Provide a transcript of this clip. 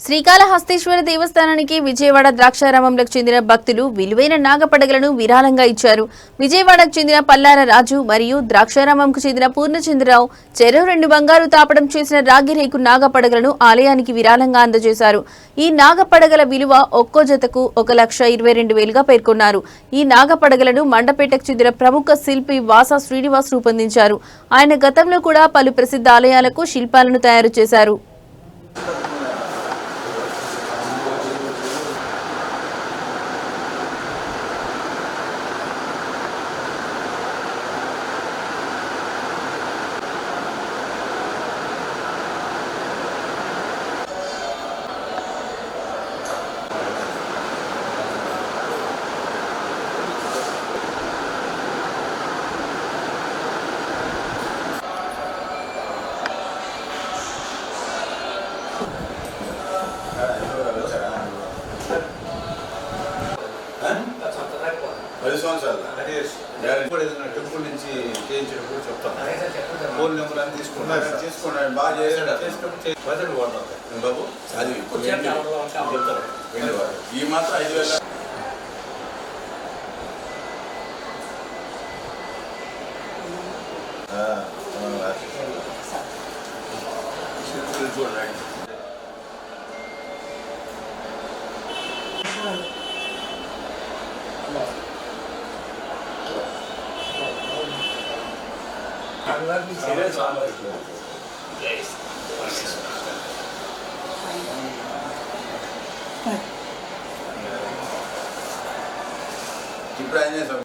శ్రీకాళహస్తీశ్వర దేవస్థానానికి విజయవాడ ద్రాక్షారామంలకు చెందిన భక్తులు విలువైన నాగపడగలను విరాళంగా ఇచ్చారు. విజయవాడకు చెందిన పల్లార రాజు మరియు ద్రాక్షారామంకు చెందిన పూర్ణచంద్రరావు చెరవు రెండు బంగారు తాపడం చేసిన రాగిరేకు నాగపడగలను ఆలయానికి విరాళంగా అందజేశారు. ఈ నాగపడగల విలువ ఒక్కో జతకు ఒక లక్ష ఇరవై రెండు వేలుగా పేర్కొన్నారు. ఈ నాగపడగలను మండపేటకు చెందిన ప్రముఖ శిల్పి వాసా శ్రీనివాస్ రూపొందించారు. ఆయన గతంలో కూడా పలు ప్రసిద్ధ ఆలయాలకు శిల్పాలను తయారు చేశారు. పది సంవత్సరాలు. అదే ఇప్పుడు ఏదైనా టెంపుల్ నుంచి చేయించినప్పుడు చెప్తాను. ఫోన్ నెంబర్ అని తీసుకున్నాను తీసుకున్నాడు బాగా చేశాడు చేసినప్పుడు బడ్జెట్ వాడతాం బాబు అది చెప్తాను. ఈ మాత్రం ఐదు వేల. ఆ, ఆ, చూడండి ఇప్పుడు ఆయన చేసాం